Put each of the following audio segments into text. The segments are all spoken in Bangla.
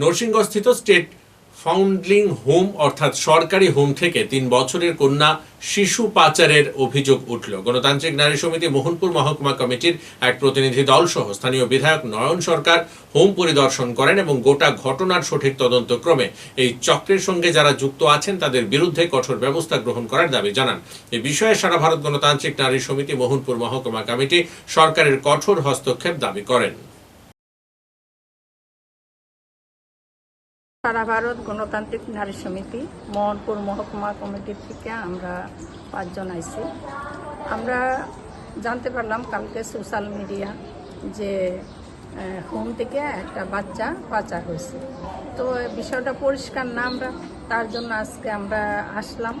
নরসিংহস্থিত স্টেট ফাউন্ডলিং হোম অর্থাৎ সরকারি হোম থেকে তিন বছরের কন্যা শিশু পাচারের অভিযোগ উঠল। গণতান্ত্রিক নারী সমিতি মোহনপুর মহকুমা কমিটির এক প্রতিনিধি দল সহ স্থানীয় বিধায়ক নয়ন সরকার হোম পরিদর্শন করেন এবং গোটা ঘটনার সঠিক তদন্তক্রমে এই চক্রের সঙ্গে যারা যুক্ত আছেন তাদের বিরুদ্ধে কঠোর ব্যবস্থা গ্রহণ করার দাবি জানান। এই বিষয়ে সারা ভারত গণতান্ত্রিক নারী সমিতি মোহনপুর মহকুমা কমিটি সরকারের কঠোর হস্তক্ষেপ দাবি করেন। সারা ভারত গণতান্ত্রিক নারী সমিতি, মোহনপুর মহকুমা কমিটির থেকে আমরা পাঁচজন আইছি। আমরা জানতে পারলাম কালকে সোশ্যাল মিডিয়া যে হোম থেকে একটা বাচ্চা পাচার হয়েছে। তো বিষয়টা পরিষ্কার না আমরা, তার জন্য আজকে আমরা আসলাম।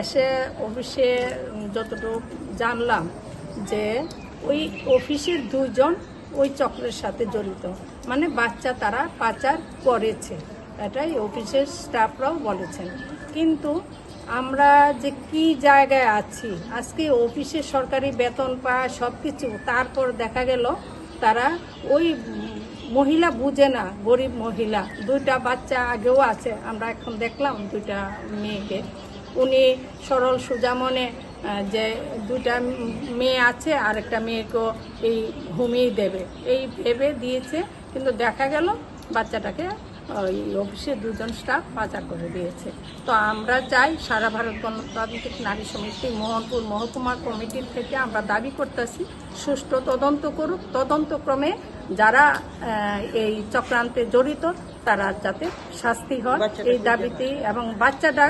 এসে অফিসে যতটুকু জানলাম যে, ওই অফিসের দুজন ওই চক্রের সাথে জড়িত। মানে বাচ্চা তারা পাচার করেছে। এটাই অফিসের স্টাফরাও বলেছেন। কিন্তু আমরা যে কি জায়গায় আছি, আজকে অফিসে সরকারি বেতন পায় সব কিছু তারপর দেখা গেল তারা ওই মহিলা বুঝে না, গরিব মহিলা। দুইটা বাচ্চা আগেও আছে, আমরা এখন দেখলাম দুইটা মেয়েকে। উনি সরল সুজামনে যে দুইটা মেয়ে আছে আর একটা মেয়েকেও এই হোমেই দেবে। এই ভেবে দিয়েছে, কিন্তু দেখা গেল বাচ্চাটাকে অফিসে দুজন স্টাফ পাচার করে দিয়েছে। তো আমরা চাই সারা ভারত গণতান্ত্রিক নারী সমিতি মোহনপুর মহকুমা কমিটির থেকে আমরা দাবি করতেছি সুষ্ঠু তদন্ত করুক। তদন্তক্রমে যারা এই চক্রান্তে জড়িত তারা যাতে শাস্তি হয়। এই দাবিতে এবং বাচ্চাটা